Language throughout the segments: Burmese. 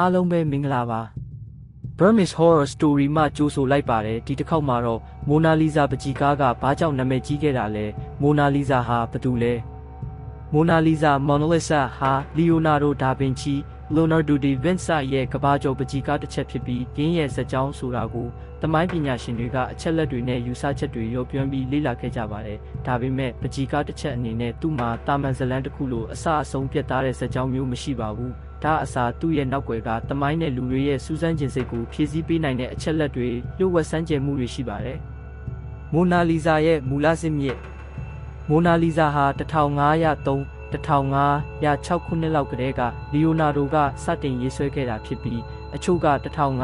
အားလုံးပဲမင်္ဂလာပါ Burmese Horror Story မှကြိုးဆိုလိုက်ပါတယ်ဒီတစ်ခေါက်မှာတော့မိုနာလီဇာပကြီကားကဘာကြောင့်နာမည်ကြီးခဲ့တာလဲမိုနာလီဇာဟာဘယ်သူလဲမိုနာလီဇာမော်နာလီဇာဟာလီယိုနာဒိုဒါဗင်ချီလိုနာဒိုဒီဗင်ဆာရဲ့ကဘာကျော်ပကြီကားတစ်ချက်ဖြစ်ပြီးရင်းရဲ့ဇာတ်ကြောင်းဆိုတာကိုသမိုင်းပညာရှင်တွေကအချက်လက်တွေနဲ့ယူဆချက်တွေရောပြွမ်းပြီးလေ့လာခဲ့ကြပါတယ်ဒါပေမဲ့ပကြီကားတစ်ချက်အနေနဲ့သူ့မှာတာမန်ဇလန်တစ်ခုလိုအစအဆုံးပြတ်သားတဲ့ဇာတ်ကြောင်းမျိုးမရှိပါဘူး ဒါအစားသူ့ရဲ့နောက်ွယ်ကတမိုင်းနဲ့လူတွေရဲ့စူးစမ်းခြင်းစိတ်ကိုဖြည့်ဆည်းပေးနိုင်တဲ့အချက်လက်တွေလျှို့ဝှက်စမ်းကြယ်မှုတွေရှိပါတယ်။မိုနာလီဇာရဲ့မူလစစ်မြစ်မိုနာလီဇာဟာ1503 1506ခုနှစ်လောက်ကတည်းကလီယိုနာဒိုကစတင်ရေးဆွဲခဲ့တာဖြစ်ပြီးအချို့က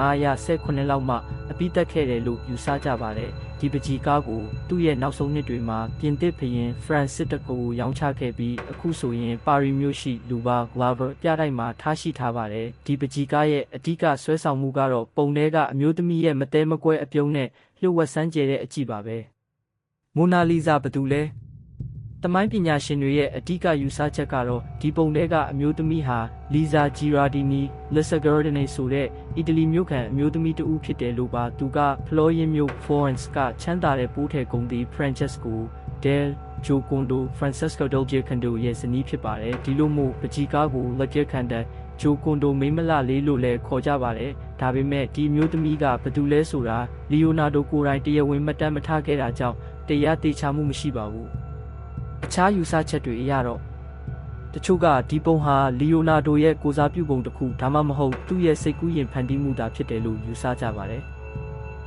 1510ခုနှစ်လောက်မှအပြီးတက်ခဲ့တယ်လို့ယူဆကြပါတယ်ဒီပကြီးကားကိုသူ့ရဲ့နောက်ဆုံးနှစ်တွေမှာပြင်သစ်ဘရင်ဖရန်စစ်တကိုရောင်းချခဲ့ပြီးအခုဆိုရင်ပါရီမြို့ရှိလူပါဂလာဗာပြတိုက်မှာထားရှိထားပါတယ်ဒီပကြီးကားရဲ့အဓိကဆွဲဆောင်မှုကတော့ပုံထဲကအမျိုးသမီးရဲ့မတဲမကွဲအပြုံးနဲ့လျှို့ဝှက်စမ်းကြဲတဲ့အကြည့်ပါပဲမိုနာလီဇာဘယ်သူလဲ တမိုင်းပညာရှင်တွေရဲ့အဓိကယူဆချက်ကတော့ဒီပုံထဲကအမျိုးသမီးဟာလီဇာဂျီရာဒီနီလက်ဆာဂါရဒနီဆိုတဲ့အီတလီမြို့ခံအမျိုးသမီးတဦးဖြစ်တယ်လို့ပါသူကဖလော်ယင်မြို့ဖော်ရန့်စ်ကချမ်းသာတဲ့ပိုးထည်ကုန်သည်ဖရန်ချက်ကိုဒဲလ်ဂျိုကွန်ဒိုဖရန်ဆက်စကိုဒိုဂျီကန်ဒိုရဲ့ဇနီးဖြစ်ပါတယ်ဒီလိုမျိုးပကြီးကားကိုလက်ကျခန်တဲ့ဂျိုကွန်ဒိုမိမလလေးလို့လည်းခေါ်ကြပါတယ်ဒါပေမဲ့ဒီမျိုးသမီးကဘယ်သူလဲဆိုတာလီယိုနာဒိုကိုယ်တိုင်တရားဝင်မတမ်းမထားခဲ့တာကြောင့်တရားတေချာမှုမရှိပါဘူး အခြားယူဆချက်တွေအရတော့တချို့ကဒီပုံဟာလီယိုနာဒိုရဲ့ကိုစားပြုပုံတစ်ခုဒါမှမဟုတ်သူ့ရဲ့စိတ်ကူးရင်ဖန်တီးမှုသာဖြစ်တယ်လို့ယူဆကြပါတယ်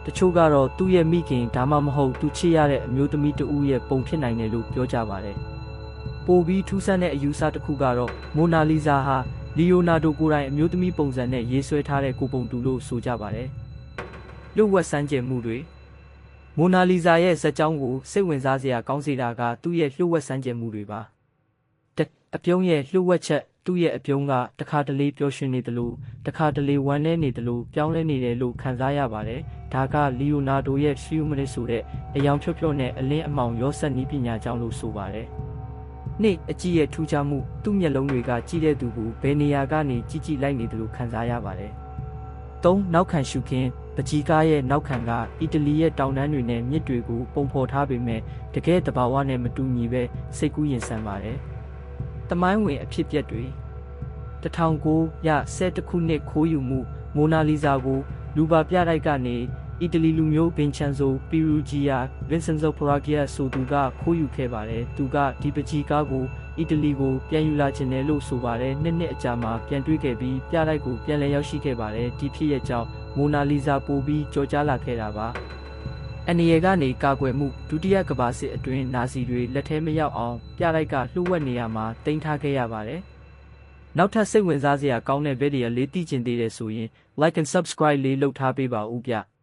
တချို့ကတော့သူ့ရဲ့မိခင်ဒါမှမဟုတ်သူချစ်ရတဲ့အမျိုးသမီးတဦးရဲ့ပုံဖြစ်နိုင်တယ်လို့ပြောကြပါတယ်ပိုပြီးထူးဆန်းတဲ့အယူဆတစ်ခုကတော့မိုနာလီဇာဟာလီယိုနာဒိုကိုယ်တိုင်အမျိုးသမီးပုံစံနဲ့ရေးဆွဲထားတဲ့ကိုပုံတူလို့ဆိုကြပါတယ်။လွတ်ဝက်စမ်းကြယ်မှုတွေ မိုနာလီဇာရဲ့ဇာတ်ကြောင်းကိုစိတ်ဝင်စားစရာကောင်းစေတာကသူ့ရဲ့လျှို့ဝှက်စမ်းကြယ်မှုတွေပါ။တစ်အပြုံးရဲ့လျှို့ဝှက်ချက်သူ့ရဲ့အပြုံးကတခါတလေပျော်ရွှင်နေတယ်လို့တခါတလေဝမ်းနည်းနေတယ်လို့ပြောင်းလဲနေတယ်လို့ခံစားရပါတယ်။ဒါကလီယိုနာဒိုရဲ့ဖီယူမနစ်ဆိုတဲ့အယောင်ဖြော့ဖြော့နဲ့အလင်းအမောင်ရောဆက်နည်းပညာကြောင့်လို့ဆိုပါတယ်။နေ့အကြည့်ရဲ့ထူးခြားမှုသူ့မျက်လုံးတွေကကြည့်တဲ့သူကိုဘယ်နေရာကနေကြည့်ကြည့်လိုက်နေတယ်လို့ခံစားရပါတယ်။သုံးနောက်ခံရှုခင်း ပကြီးကားရဲ့နောက်ခံကအီတလီရဲ့တောင်တန်းတွေနဲ့မြစ်တွေကိုပုံဖော်ထားပေမဲ့တကယ်တဘာဝနဲ့မတူညီပဲစိတ်ကူးရင်ဆန်ပါတယ်။တမိုင်းဝင်အဖြစ်ပြက်တွေ1900ရ10ခုနှစ်ခိုးယူမှုမိုနာလီဇာကိုလူပါပြတိုက်ကနေအီတလီလူမျိုးဘင်ချန်ဆိုပီရူဂျီယာဗင်ဆန်ဇိုပရာဂီယာဆိုသူကခိုးယူခဲ့ပါတယ်။သူကဒီပကြီးကားကိုအီတလီကိုပြန်ယူလာခြင်းတယ်လို့ဆိုပါတယ်။နှစ်နှစ်အကြာမှာပြန်တွေ့ခဲ့ပြီးပြတိုက်ကိုပြန်လည်ရောက်ရှိခဲ့ပါတယ်။ဒီဖြစ်ရဲ့ကြောင့် မိုနာလီဇာပိုပြီးကြော်ကြားလာခဲ့တာပါ။အနေရကနေကာကွယ်မှုဒုတိယကမ္ဘာစစ်အတွင်းနာဇီတွေလက်ထဲမရောက်အောင်ပြတိုက်ကလှုပ်ဝက်နေရမှာတင်ထားခဲ့ရပါတယ်။နောက်ထပ်စိတ်ဝင်စားစရာကောင်းတဲ့ဗီဒီယိုလေးသိချင်သေးတယ်ဆိုရင် like and subscribe လေးလုပ်ထားပေးပါဦးဗျ။